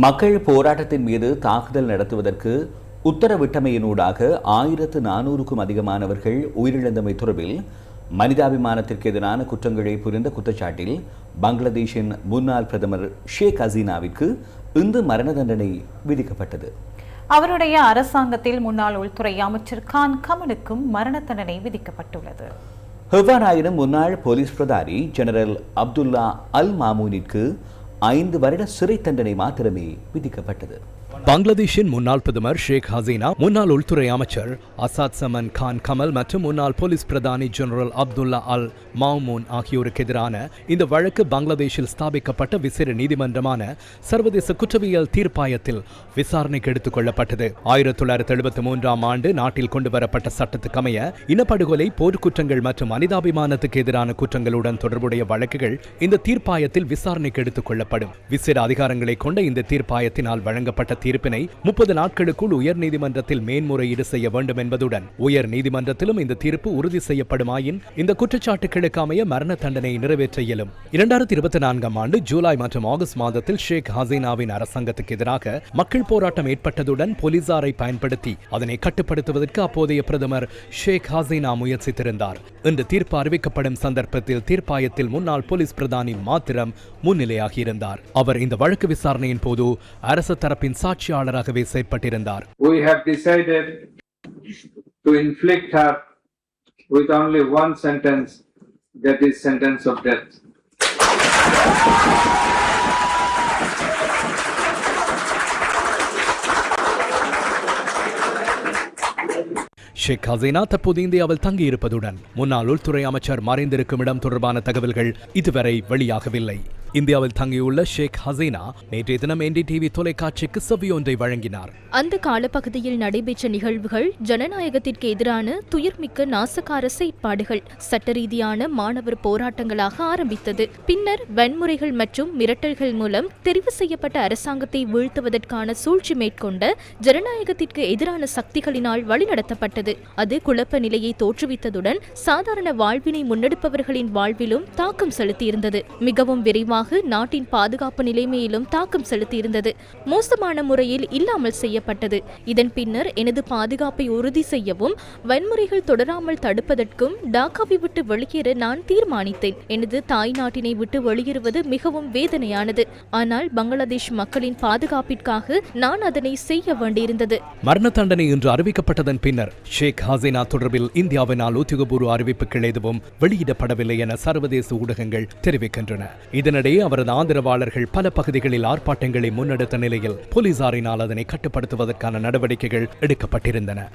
மக்கள் போராட்டத்தின் மீது தாக்குதல் நடத்துவதற்கு உத்தரவிட்டமையினூடாக ஆயிரத்து நானூறுக்கும் அதிகமானவர்கள் உயிரிழந்தமை தொடர்பில் மனிதாபிமானத்திற்கு எதிரான குற்றங்களை புரிந்த குற்றச்சாட்டில் பங்களாதேஷின் முன்னாள் பிரதமர் ஷேக் ஹசீனாவிற்கு இன்று மரண தண்டனை விதிக்கப்பட்டது. அவருடைய அரசாங்கத்தில் முன்னாள் உள்துறை அமைச்சர் கான் கமலுக்கும் மரண தண்டனை விதிக்கப்பட்டுள்ளது. எவ்வாறாயினும் முன்னாள் போலீஸ் பிரதாரி ஜெனரல் அப்துல்லா அல் மாமூனிற்கு ஐந்து வருட சிறை தண்டனை மாத்திரமே விதிக்கப்பட்டது. பங்களாதேஷின் முன்னாள் பிரதமர் ஷேக் ஹசீனா முன்னாள் உள்துறை அமைச்சர் அசாத் சமன் கான் கமல் மற்றும் முன்னாள் போலீஸ் பிரதானி ஜெனரல் அப்துல்லா அல் மாமூன் ஆகியோருக்கு எதிரான இந்த வழக்கு பங்களாதேஷில் ஸ்தாபிக்கப்பட்ட விசேட நீதிமன்றமான சர்வதேச குற்றவியல் தீர்ப்பாயத்தில் விசாரணைக்கு எடுத்துக் கொள்ளப்பட்டது. ஆயிரத்தி தொள்ளாயிரத்தி எழுபத்தி மூன்றாம் ஆண்டு நாட்டில் கொண்டு வரப்பட்ட சட்டத்துக்கமைய இனப்படுகொலை போர்க்குற்றங்கள் மற்றும் மனிதாபிமானத்துக்கு எதிரான குற்றங்களுடன் தொடர்புடைய வழக்குகள் இந்த தீர்ப்பாயத்தில் விசாரணைக்கு எடுத்துக் கொள்ளப்படும். விசேட அதிகாரங்களை கொண்ட இந்த தீர்ப்பாயத்தினால் வழங்கப்பட்ட தீர்ப்பினை முப்பது நாட்களுக்குள் உயர்நீதிமன்றத்தில் மேன்முறையீடு செய்ய வேண்டும் என்பதுடன் உயர் நீதிமன்றத்திலும் இந்த தீர்ப்பு உறுதி செய்யப்படுமாயின் இந்த குற்றச்சாட்டுகளுக்கு அமைய மரண தண்டனை நிறைவேற்ற இயலும். இரண்டாயிரத்தி இருபத்தி நான்காம் ஆண்டு ஜூலை மற்றும் ஆகஸ்ட் மாதத்தில் ஷேக் ஹசீனாவின் அரசாங்கத்துக்கு எதிராக மக்கள் போராட்டம் ஏற்பட்டதுடன் போலீசாரை பயன்படுத்தி அதனை கட்டுப்படுத்துவதற்கு அப்போதைய பிரதமர் ஷேக் ஹசீனா முயற்சித்திருந்தார். இன்று தீர்ப்பு அறிவிக்கப்படும் சந்தர்ப்பத்தில் தீர்ப்பாயத்தில் முன்னாள் போலீஸ் பிரதானி மாத்திரம் முன்னிலையாகியிருந்தார் அவர் இந்த வழக்கு விசாரணையின் போது அரசு தரப்பின் சாட்சி சாட்சியாளராகவே செயற்பட்டிருந்தார் we have decided to inflict her with only one sentence, that is sentence of death. Sheikh Hasina தற்போது இந்தியாவில் தங்கியிருப்பதுடன் முன்னாள் உள்துறை அமைச்சர் மறைந்திருக்கும் இடம் தொடர்பான தகவல்கள் இதுவரை வெளியாகவில்லை இந்தியாவில் தங்கியுள்ள ஷேக் ஹசீனா நேற்றைய தினம் என்டிடிவி தொலைக்காட்சிக்கு செவ்வியொன்றை வழங்கினார். அந்த காலப்பகுதியில் நடைபெற்ற நிகழ்வுகள் ஜனநாயகத்திற்கு எதிரான துயர்மிக்க நாசகார செயற்பாடுகள் சட்ட ரீதியான மாணவர் போராட்டங்களாக ஆரம்பித்தது. பின்னர் வன்முறைகள் மற்றும் மிரட்டல்கள் மூலம் தெரிவு செய்யப்பட்ட அரசாங்கத்தை வீழ்த்துவதற்கான சூழ்ச்சி மேற்கொண்ட ஜனநாயகத்திற்கு எதிரான சக்திகளினால் வழிநடத்தப்பட்டது. அது குழப்ப நிலையை தோற்றுவித்ததுடன் சாதாரண வாழ்வினை முன்னெடுப்பவர்களின் வாழ்விலும் தாக்கம் செலுத்தியிருந்தது. மிகவும் விரைவாக நாட்டின் பாதுகாப்பு நிலைமையிலும் தாக்கம் செலுத்தியிருந்தது. மோசமான முறையில் இல்லாமல் செய்யப்பட்டது. இதன் பின்னர் எனது பாதுகாப்பை உறுதி செய்யவும் வன்முறைகள் தொடராமல் தடுப்பதற்கும் டாக்காவை விட்டு வெளியேற நான் தீர்மானித்தேன். எனது தாய் நாட்டினை விட்டு வெளியேறுவது மிகவும் வேதனையானது. ஆனால் பங்களாதேஷ் மக்களின் பாதுகாப்பிற்காக நான் அதனை செய்ய வேண்டியிருந்தது. மரண தண்டனை இன்று அறிவிக்கப்பட்டதன் பின்னர் ஷேக் ஹசீனா தொடர்பில் இந்தியாவினால் உத்தியோகபூர்வ அறிவிப்புகள் எதுவும் வெளியிடப்படவில்லை என சர்வதேச ஊடகங்கள் தெரிவிக்கின்றன. இதனிடையே அவரது ஆதரவாளர்கள் பல பகுதிகளில் ஆர்ப்பாட்டங்களை முன்னெடுத்த நிலையில் போலீசாரினால் அதனை கட்டுப்படுத்துவதற்கான நடவடிக்கைகள் எடுக்கப்பட்டிருந்தன.